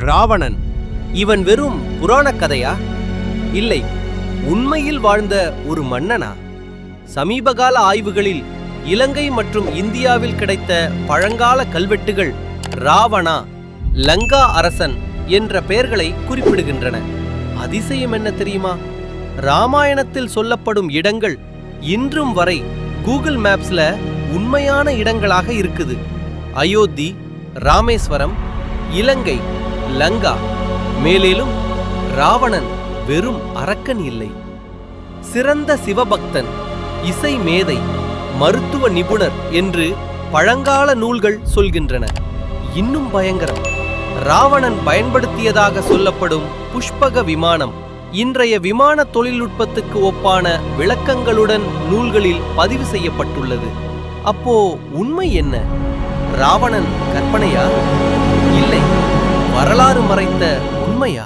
ராவணன். இவன் வெறும் புராணக் கதையா? இல்லை உண்மையில் வாழ்ந்த ஒரு மன்னனா? சமீபகால ஆய்வுகளில் இலங்கை மற்றும் இந்தியாவில் கிடைத்த பழங்கால கல்வெட்டுகள் ராவணா லங்கா அரசன் என்ற பெயர்களை குறிப்பிடுகின்றன. அதிசயம் என்ன தெரியுமா? ராமாயணத்தில் சொல்லப்படும் இடங்கள் இன்றும் வரை கூகுள் மேப்ஸ்ல உண்மையான இடங்களாக இருக்குது. அயோத்தி ராமேஸ்வரம் இலங்கை லங்கா. மேலேலும் ராவணன் வெறும் அரக்கன் இல்லை. சிறந்த சிவபக்தன் இசை மேதை மருத்துவ நிபுணர் என்று பழங்கால நூல்கள் சொல்கின்றன. இன்னும் பயங்கரம். ராவணன் பயன்படுத்தியதாக சொல்லப்படும் புஷ்பக விமானம் இன்றைய விமான தொழில்நுட்பத்துக்கு ஒப்பான விளக்கங்களுடன் நூல்களில் பதிவு செய்யப்பட்டுள்ளது. அப்போ உண்மை என்ன? ராவணன் கற்பனையா? வரலாறு மறைத்த உண்மையா?